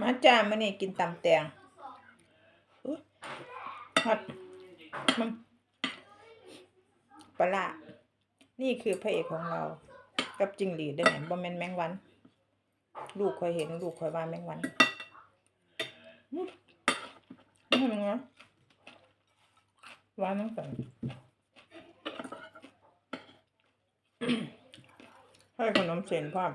มาจ้ามานี่กินตำแตงฮอตมันปลา นี่คือพระเอกของเรา กับจิงหรีดได้ไหมบ่แมนแมงวัน ลูกคอยเห็น ลูกคอยว่าแมงวันนี่ทำยังไงหวานน้ำกันให้ขนมเส้นพร้อม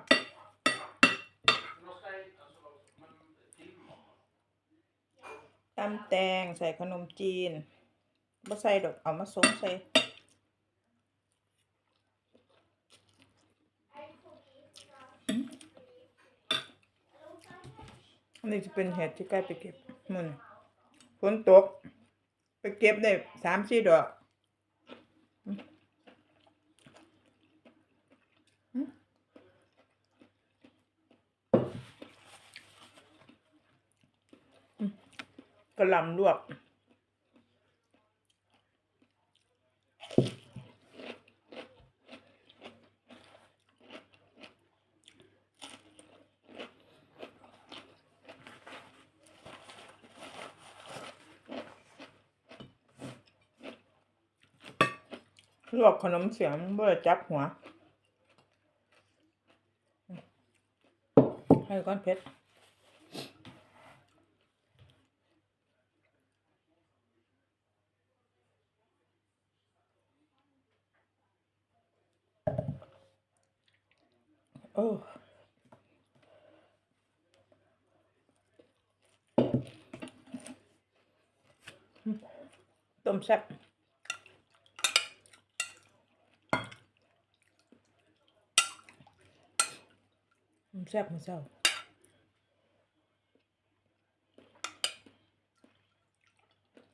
ตำแตงใส่ขนมจีนบ่ใส่ดอกเอามาสงใส่อันนี้จะเป็นเห็ดที่ใกล้ไปเก็บมันฝนตก ไปเก็บได้สามสี่ดอกอืมอืมก ระลำลวกลวกขนมเสียงเบื่อจับหัว ให้ก้อนเพชร โอ้ต้มแซ่บมันแซ่บมันเศร้า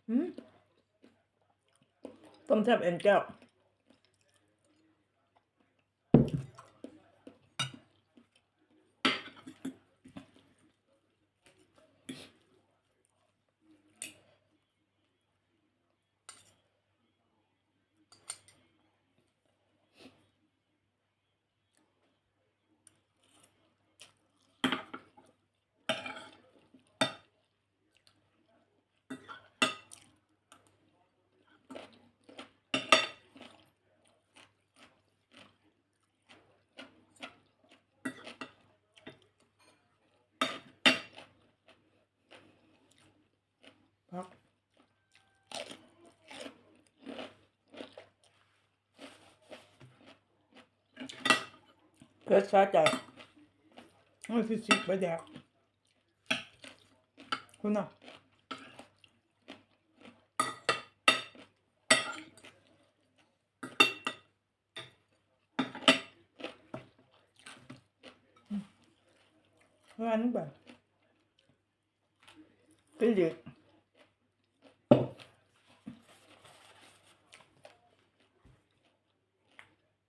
อืมต้มแซ่บเอ็นเจ้า พักเพื่อสะใจไม่สิสิไปแดกคุณน่ะว่านึกแบบเป็นเด็ก